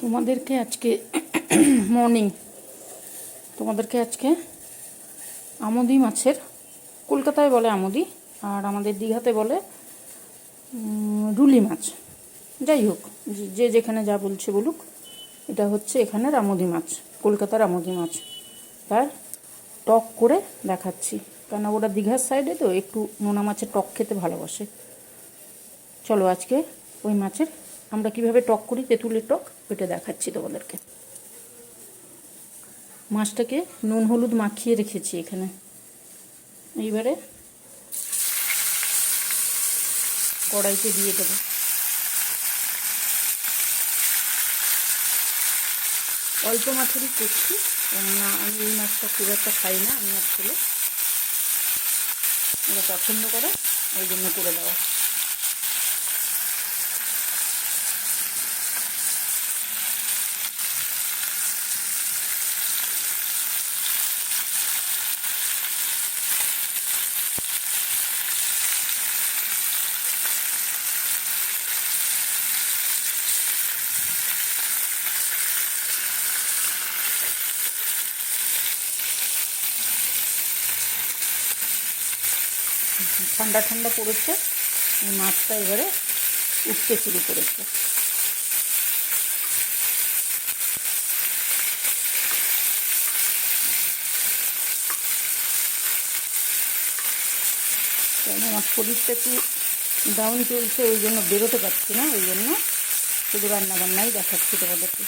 তোমাদেরকে আজকে মর্নিং তোমাদেরকে আজকে আমদি মাছের, কলকাতায় বলে আমদি আর আমাদের দীঘাতে বলে রুলি মাছ। যাই হোক, যে যেখানে যা বলছে বলুক, এটা হচ্ছে এখানের আমদি মাছ, কলকাতার আমদি মাছ। তার টক করে দেখাচ্ছি, কেন ওরা দীঘার সাইডে তো একটু নোনা মাছের টক খেতে ভালোবাসে। চলো আজকে ওই মাছের আমরা কীভাবে টক করি? তেঁতুলের টক। ওইটা দেখাচ্ছি তোমাদেরকে। মাছটাকে নুন হলুদ মাখিয়ে রেখেছি এখানে। এইবারে কড়াইতে দিয়ে দেবো। অল্প মাছেরই করছি, কেননা আমি এই মাছটা খুব একটা খাই না, আমি আর ছেলে ওরা পছন্দ করে ওই জন্য করে দেওয়া। ঠান্ডা ঠান্ডা পড়েছে, এই মাছটা এবারে উঠতে শুরু করেছে। আমার শরীরটা একটু ডাউন চলছে, ওই জন্য বেরোতে পারছি না, ওই জন্য শুধু রান্না বান্নাই দেখাচ্ছি তোমাদেরকে।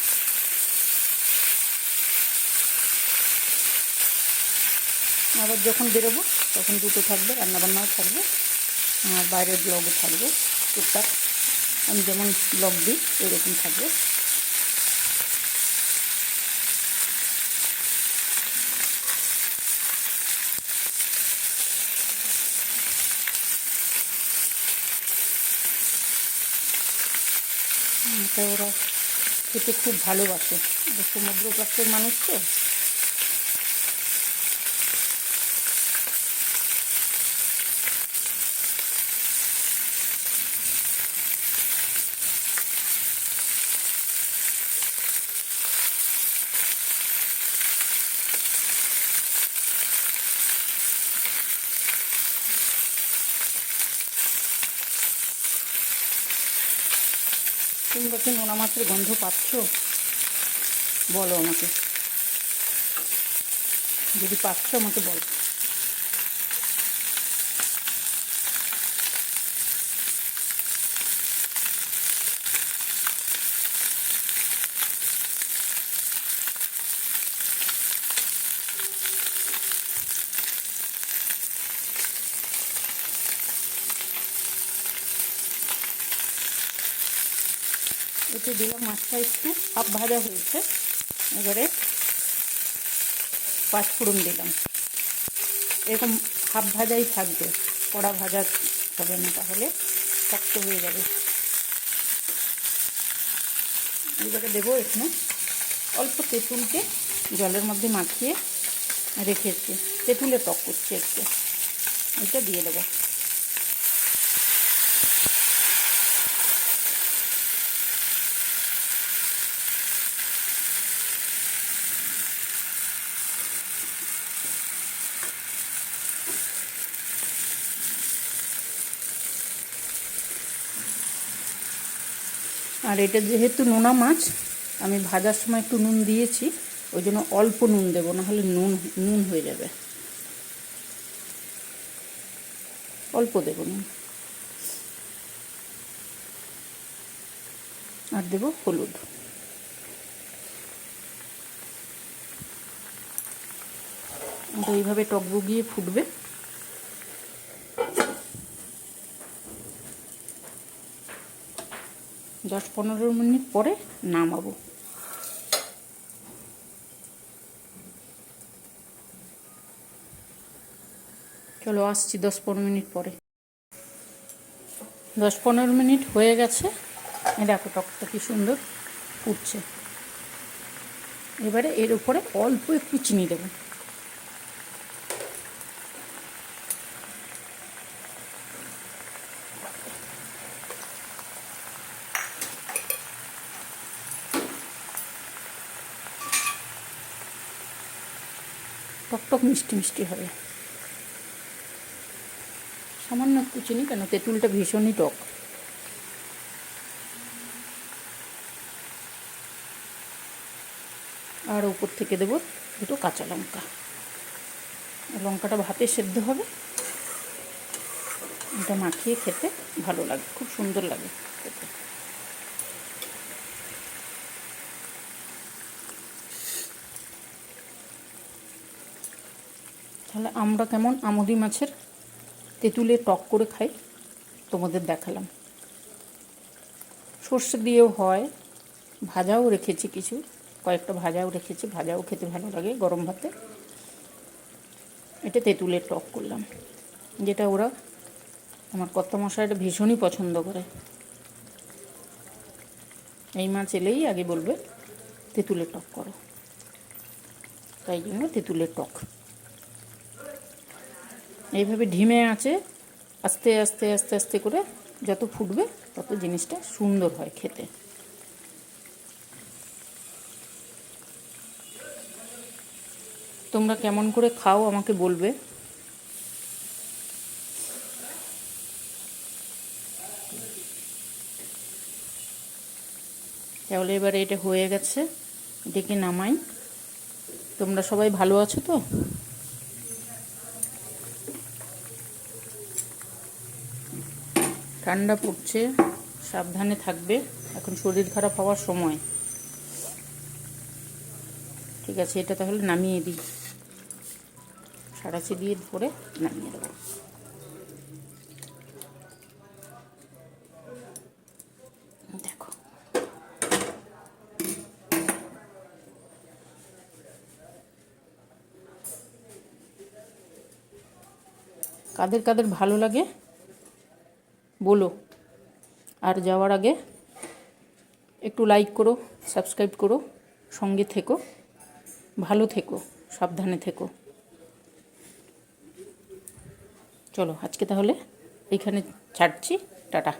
আবার যখন বেরোবো তখন দুটো থাকবে, রান্নাবান্নাও থাকবে, আর বাইরের ব্লগও থাকবে, টুকটাক। আমি যেমন ব্লগ দিই, এরকম থাকবে। ওরা খেতে খুব ভালোবাসে। সমুদ্র পাশের মানুষ তো। তোমরা কি নোনা মাছের গন্ধ পাচ্ছ? বলো আমাকে। যদি পাচ্ছ আমাকে বলো। এতে দিলাম মাছটা একটু, হাফ ভাজা হয়েছে। এবারে পাঁচফোড়ন দিলাম। এরকম হাফ ভাজাই থাকবে, কড়া ভাজা হবে না তাহলে, শক্ত হয়ে যাবে। এবারে দেবো এখানে অল্প তেঁতুলকে জলের মধ্যে মাখিয়ে রেখেছি। তেঁতুলে টক করছি একটু। এটা দিয়ে দেবো। আর এটা যেহেতু নোনা মাছ, আমি ভাজার সময় একটু নুন দিয়েছি, ওই জন্য অল্প নুন দেবো, নাহলে নুন নুন হয়ে যাবে। অল্প দেবো নুন। আর দেবো হলুদ। এইভাবে টকবগিয়ে ফুটবে। দশ পনেরো মিনিট পরে নামাবো। চলো আসছি দশ পনেরো মিনিট পরে। দশ পনেরো মিনিট হয়ে গেছে। দেখো টকটা কি সুন্দর ফুটছে। এবারে এর উপরে অল্প একটু চিনি দেবো। টকটক মিষ্টি মিষ্টি হবে। সামান্য একটু চিনি কেন? তেঁতুলটা ভীষণই টক। আর উপর থেকে দেবো দুটো কাঁচা লঙ্কা। লঙ্কাটা ভাতে সেদ্ধ হবে। এটা মাখিয়ে খেতে ভালো লাগে, খুব সুন্দর লাগে খেতে। তাহলে আমরা কেমন আমদি মাছের তেঁতুলে টক করে খাই? তোমাদের দেখালাম। সর্ষে দিয়েও হয়, ভাজাও রেখেছি কিছু, কয়েকটা ভাজাও রেখেছি, ভাজাও খেতে ভালো লাগে গরম ভাতে। এটা তেঁতুলের টক করলাম, যেটা ওরা আমার কর্তা মশাইটা ভীষণই পছন্দ করে। এই মাছ এলেই আগে বলবে, তেঁতুলের টক করো। তাই জন্য তেঁতুলের টক। এইভাবে ঢিমে আছে, আস্তে আস্তে আস্তে আস্তে করে যত ফুটবে তত জিনিসটা সুন্দর হয় খেতে। তোমরা কেমন করে খাও আমাকে বলবে। তাহলে এবারে এটা হয়ে গেছে এটাকে নামাই। তোমরা সবাই ভালো আছো তো? ঠান্ডা পড়ছে, সাবধানে থাকবে। এখন শরীর খারাপ হওয়ার সময়। ঠিক আছে, এটা তাহলে নামিয়ে দিই। সাড়াচি দিয়ে ধরে নামিয়ে দেবো। দেখো। কাদের কাদের ভালো লাগে? বলো। আর যাওয়ার আগে একটু লাইক করো সাবস্ক্রাইব করো, সঙ্গে থেকো, ভালো থেকো, সাবধানে থেকো। চলো, আজকে তাহলে এইখানে ছাড়ছি, টাটা।